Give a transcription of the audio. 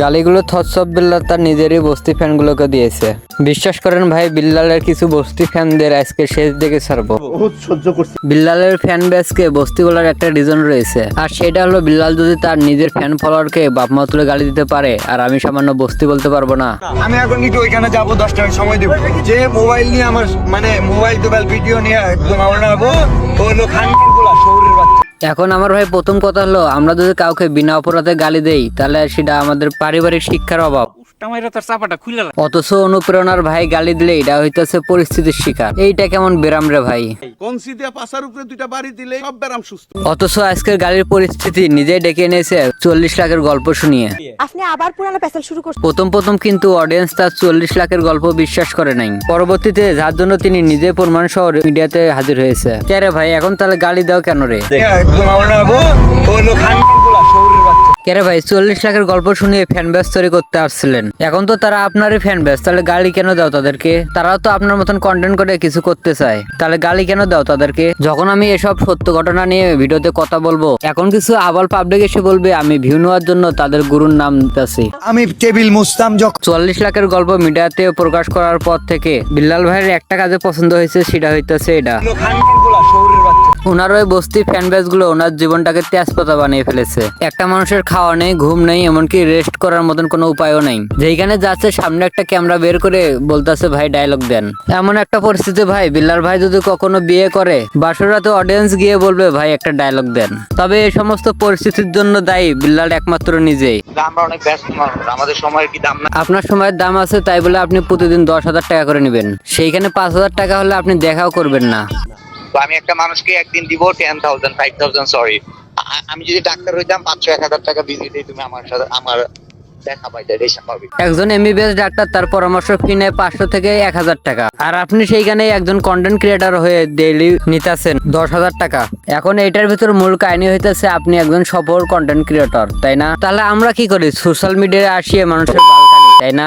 গালিগুলো থৎসব বিল্লাল তার নিজেরই বস্তি ফ্যানগুলোকে দিয়েছে। বিশ্বাস করেন ভাই বিল্লালের কিছু বস্তি ফ্যানদের আজকে শেষ দিকে ছাড়বো। বিল্লালের ফ্যান বেসকে বস্তি বলার একটা রিজন রয়েছে। আর সেটা হলো বিল্লাল যদি তার নিজের ফ্যান ফলোয়ারকে বাপ মা তুলে গালি দিতে পারে আর আমি সামান্য বস্তি বলতে পারব না। আমি এখন একটু ওইখানে যাব দশটা সময় দেবো। যে মোবাইল নিয়ে আমার মানে মোবাইল টোবাইল ভিডিও নিয়ে একদম আমার ও হলো শহরের বাচ্চা এখন আমার ভাই প্রথম কথা হলো, আমরা যদি কাউকে বিনা অপরাধে গালি দেই, তাহলে সেটা আমাদের পারিবারিক শিক্ষার অভাব। অথচ অনুপ্রেরণার ভাই গালি দিলে এটা হইতেছে পরিস্থিতির শিকার। এইটা কেমন বেরাম রে ভাই? কনসি দিয়া পাশার উপরে দুইটা বাড়ি দিলে সব ব্যারাম সুস্থ। অথচ আজকের গালির পরিস্থিতি নিজেই ডেকে এনেছে চল্লিশ লাখের গল্প শুনিয়ে। আপনি আবার পুরানো পেশাল শুরু করছেন। প্রথম প্রথম কিন্তু অডিয়েন্স তার চল্লিশ লাখের গল্প বিশ্বাস করে নাই। পরবর্তীতে যার জন্য তিনি নিজে প্রমাণ সহ মিডিয়াতে হাজির হয়েছে। কে রে ভাই এখন তাহলে গালি দাও কেন রে? একদম আমার নামবো ও হলো খানকিরগুলা শহরের বাচ্চা কে রে ভাই চল্লিশ লাখের গল্প শুনিয়ে ফ্যান ব্যাস তৈরি করতে আসছিলেন। এখন তো তারা আপনারই ফ্যান ব্যাস তাহলে গালি কেন দাও তাদেরকে? তারাও তো আপনার মতন কন্টেন্ট করে কিছু করতে চায়। তাহলে গালি কেন দাও তাদেরকে? যখন আমি এসব সত্য ঘটনা নিয়ে ভিডিওতে কথা বলব এখন কিছু আবাল পাবলিক এসে বলবে আমি ভিউ নেওয়ার জন্য তাদের গুরুর নাম দিতেছি। আমি টেবিল মুছতাম যখন চল্লিশ লাখের গল্প মিডিয়াতে প্রকাশ করার পর থেকে বিল্লাল ভাইয়ের একটা কাজে পছন্দ হয়েছে সেটা হইতেছে এটা। ওনার ওই বস্তি ফ্যানগুলো ওনার জীবনটাকে তেজপাতা বানিয়ে ফেলেছে। একটা মানুষের খাওয়া নেই ঘুম নেই এমনকি রেস্ট করার মতন কোনো উপায়ও নেই। যেখানে যাচ্ছে সামনে একটা ক্যামেরা বের করে বলতেছে ভাই ডায়লগ দেন। এমন একটা পরিস্থিতি ভাই বিল্লাল ভাই যদি কখনো বিয়ে করে বাসরাতে অডিয়েন্স গিয়ে বলবে ভাই একটা ডায়লগ দেন। তবে এই সমস্ত পরিস্থিতির জন্য দায়ী বিল্লাল একমাত্র নিজেই। আমরা অনেক ব্যস্ত আমাদের সময়ের কি দাম না? আপনার সময়ের দাম আছে তাই বলে আপনি প্রতিদিন দশ হাজার টাকা করে নেবেন। সেইখানে পাঁচ হাজার টাকা হলে আপনি দেখাও করবেন না। তো আমি একটা মানুষকে একদিন দিব ten thousand five thousand sorry আমি যদি ডাক্তার হইতাম পাঁচশো, এক হাজার টাকা বিজি দিই তুমি আমার সাথে, আমার একজন এমবিবিএস ডাক্তার, তার পরামর্শ পাঁচশো থেকে এক হাজার টাকা। আর আপনি সেইখানে একজন কন্টেন্ট ক্রিয়েটার হয়ে ডেইলি নিতেছেন দশ হাজার টাকা। এখন এটার ভিতর মূল কাহিনী হইতেছে, আপনি একজন সফল কন্টেন্ট ক্রিয়েটর তাই না? তাহলে আমরা কি করি? সোশ্যাল মিডিয়ায় আসিয়ে মানুষের তাই না?